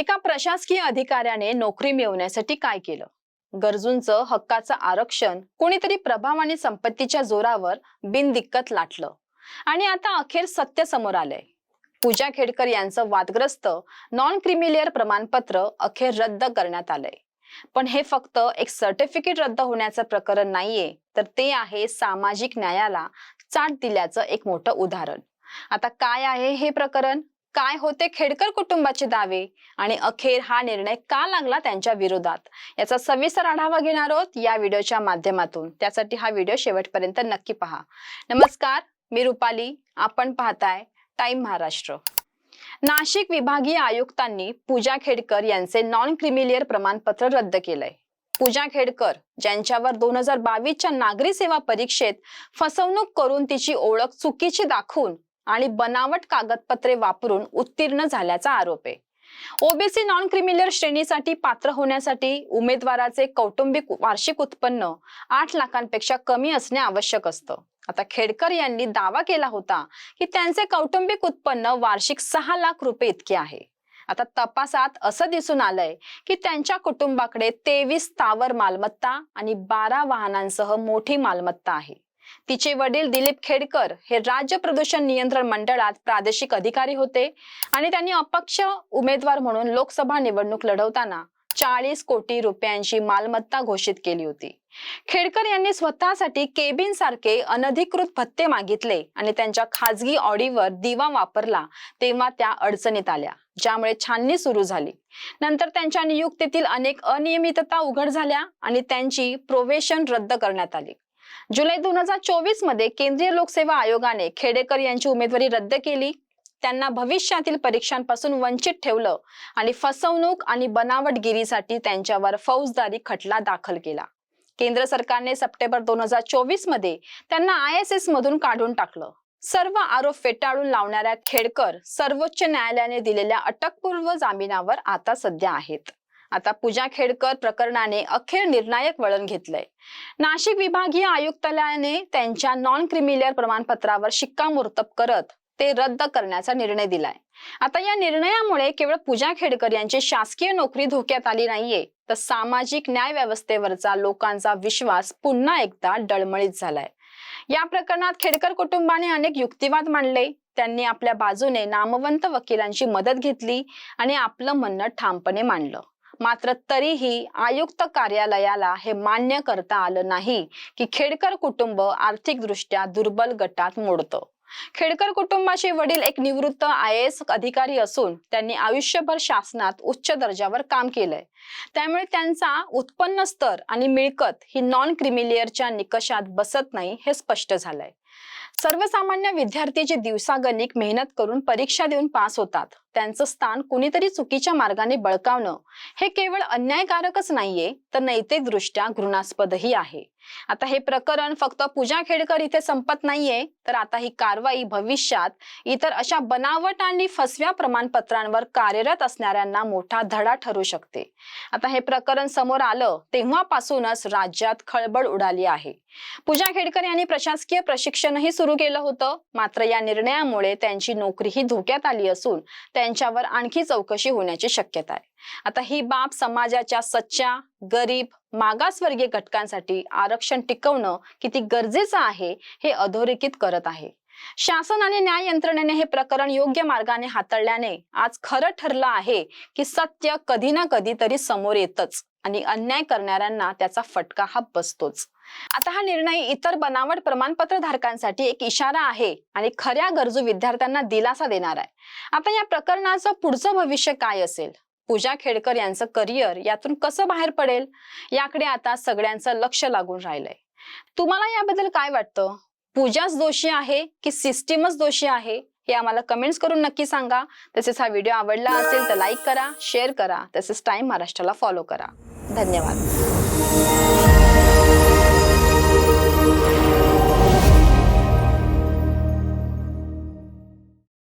एका प्रशासकीय अधिकाऱ्याने नोकरी मिळवण्यासाठी काय केलं? गरजूंचं हक्काचं आरक्षण कोणीतरी प्रभाव आणि संपत्तीच्या जोरावर बिनदिक्कत लाटलं. आणि आता अखेर सत्य समोर आलंय. पूजा खेडकर यांचं वादग्रस्त नॉन क्रिमिलियर प्रमाणपत्र अखेर रद्द करण्यात आलंय. पण हे फक्त एक सर्टिफिकेट रद्द होण्याचं प्रकरण नाहीये तर ते आहे सामाजिक न्यायाला चाट दिल्याचं एक मोठं उदाहरण. आता काय आहे हे प्रकरण? काय होते खेडकर कुटुंबाचे दावे? आणि अखेर हा निर्णय का लागला त्यांच्या विरोधात? याचा सविस्तर आढावा घेणार आहोत या व्हिडिओच्या माध्यमातून. त्यासाठी हा व्हिडिओ शेवटपर्यंत नक्की पहा. नमस्कार मी रुपाली. आपण पाहताय टाइम महाराष्ट्र. नाशिक विभागीय आयुक्तांनी पूजा खेडकर यांचे नॉन क्रिमिलियर प्रमाणपत्र रद्द केलंय. पूजा खेडकर ज्यांच्यावर दोन हजार बावीसच्या नागरी सेवा परीक्षेत फसवणूक करून तिची ओळख चुकीची दाखवून आणि बनावट कागदपत्रे वापरून उत्तीर्ण झाल्याचा आरोप आहे. ओबीसी नॉन क्रिमिनल श्रेणीसाठी पात्र होण्यासाठी उमेदवाराचे कौटुंबिक वार्षिक उत्पन्न आठ लाखांपेक्षा कमी असणे आवश्यक असतं. आता खेडकर यांनी दावा केला होता की त्यांचे कौटुंबिक उत्पन्न वार्षिक सहा लाख रुपये इतके आहे. आता तपासात असं दिसून आलंय की त्यांच्या कुटुंबाकडे तेवीस स्थावर मालमत्ता आणि बारा वाहनांसह मोठी मालमत्ता आहे. तिचे वडील दिलीप खेडकर हे राज्य प्रदूषण नियंत्रण मंडळात प्रादेशिक अधिकारी होते आणि त्यांनी अपक्ष उमेदवार म्हणून लोकसभा निवडणूक लढवताना चाळीस कोटी रुपयांची मालमत्ता घोषित केली होती. खेडकर यांनी स्वतःसाठी केबिन सारखे अनधिकृत भत्ते मागितले आणि त्यांच्या खाजगी ऑडीवर दिवा वापरला तेव्हा त्या अडचणीत आल्या ज्यामुळे छाननी सुरू झाली. नंतर त्यांच्या नियुक्तीतील अनेक अनियमितता उघड झाल्या आणि त्यांची प्रोवेशन रद्द करण्यात आली. जुलै दोन हजार चोवीसमध्ये केंद्रीय लोकसेवा आयोगाने खेडेकर यांची उमेदवारी रद्द केली. त्यांना भविष्यातील परीक्षांपासून वंचित ठेवलं आणि फसवणूक आणि बनावटगिरीसाठी त्यांच्यावर फौजदारी खटला दाखल केला. केंद्र सरकारने सप्टेंबर दोन हजार चोवीसमध्ये त्यांना आय एस एस मधून काढून टाकलं. सर्व आरोप फेटाळून लावणाऱ्या खेडकर सर्वोच्च न्यायालयाने दिलेल्या अटकपूर्व जामिनावर आता सध्या आहेत. आता पूजा खेडकर प्रकरणाने अखेर निर्णायक वळण घेतलंय. नाशिक विभागीय आयुक्तालयाने त्यांच्या नॉन क्रिमिलियर प्रमाणपत्रावर शिक्कामोर्तब करत ते रद्द करण्याचा निर्णय दिलाय. आता या निर्णयामुळे केवळ पूजा खेडकर यांची शासकीय नोकरी धोक्यात आली नाहीये तर सामाजिक न्याय व्यवस्थेवरचा लोकांचा विश्वास पुन्हा एकदा डळमळीत झालाय. या प्रकरणात खेडकर कुटुंबाने अनेक युक्तिवाद मांडले त्यांनी आपल्या बाजूने नामवंत वकिलांची मदत घेतली आणि आपलं म्हणणं ठामपणे मांडलं. मात्र तरीही आयुक्त कार्यालयाला हे मान्य करता आलं नाही की खेडकर कुटुंब आर्थिकदृष्ट्या दुर्बल गटात मोडतं. खेडकर कुटुंबाचे वडील एक निवृत्त आय एस अधिकारी असून त्यांनी आयुष्यभर शासनात उच्च दर्जावर काम केलंय. त्यामुळे त्यांचा उत्पन्न स्तर आणि मिळकत ही नॉन क्रिमिलियरच्या निकषात बसत नाही हे स्पष्ट झालंय. सर्वसामान्य विद्यार्थी जे दिवसागणिक मेहनत करून परीक्षा देऊन पास होतात त्यांचं स्थान कुणीतरी चुकीच्या मार्गाने बळकावणं हे केवळ अन्यायकारकच नाहीये तर नैतिक दृष्ट्या घृणास्पदही आहे. आता हे प्रकरण फक्त पूजा खेडकर इथे संपत नाहीये तर आता ही कारवाई भविष्यात इतर अशा बनावट आणि फसव्या प्रमाणपत्रांवर कार्यरत असणाऱ्यांना मोठा धडा ठरू शकते. आता हे प्रकरण समोर आलं तेव्हापासूनच राज्यात खळबळ उडाली आहे. पूजा खेडकर यांनी प्रशासकीय प्रशिक्षणही सुरू केलं होतं. मात्र या निर्णयामुळे त्यांची नोकरीही धोक्यात आली असून त्यांच्यावर आणखी चौकशी होण्याची शक्यता आहे. आता ही बाब समाजाच्या सच्च्या गरीब मागासवर्गीय घटकांसाठी आरक्षण टिकवणं किती गरजेचं आहे हे अधोरेखित करत आहे. शासन आणि न्याय यंत्रणेने हे प्रकरण योग्य मार्गाने हाताळल्याने आज खरं ठरलं आहे की सत्य कधी ना कधी तरी समोर येतच आणि अन्याय करणाऱ्यांना त्याचा फटका हा बसतोच. आता हा निर्णय इतर बनावट प्रमाणपत्र धारकांसाठी एक इशारा आहे आणि खऱ्या गरजू विद्यार्थ्यांना दिलासा देणार आहे. आता या प्रकरणाचं पुढचं भविष्य काय असेल? पूजा खेडकर यांचं करिअर यातून कसं बाहेर पडेल? याकडे आता सगळ्यांचं लक्ष लागून राहिलंय. तुम्हाला याबद्दल काय वाटतं? पूजाच दोषी आहे की सिस्टीमच दोषी आहे? हे आम्हाला कमेंट्स करून नक्की सांगा. तसेच हा व्हिडिओ आवडला असेल तर लाईक करा शेअर करा. तसेच टाइम महाराष्ट्राला फॉलो करा. धन्यवाद. Thank you.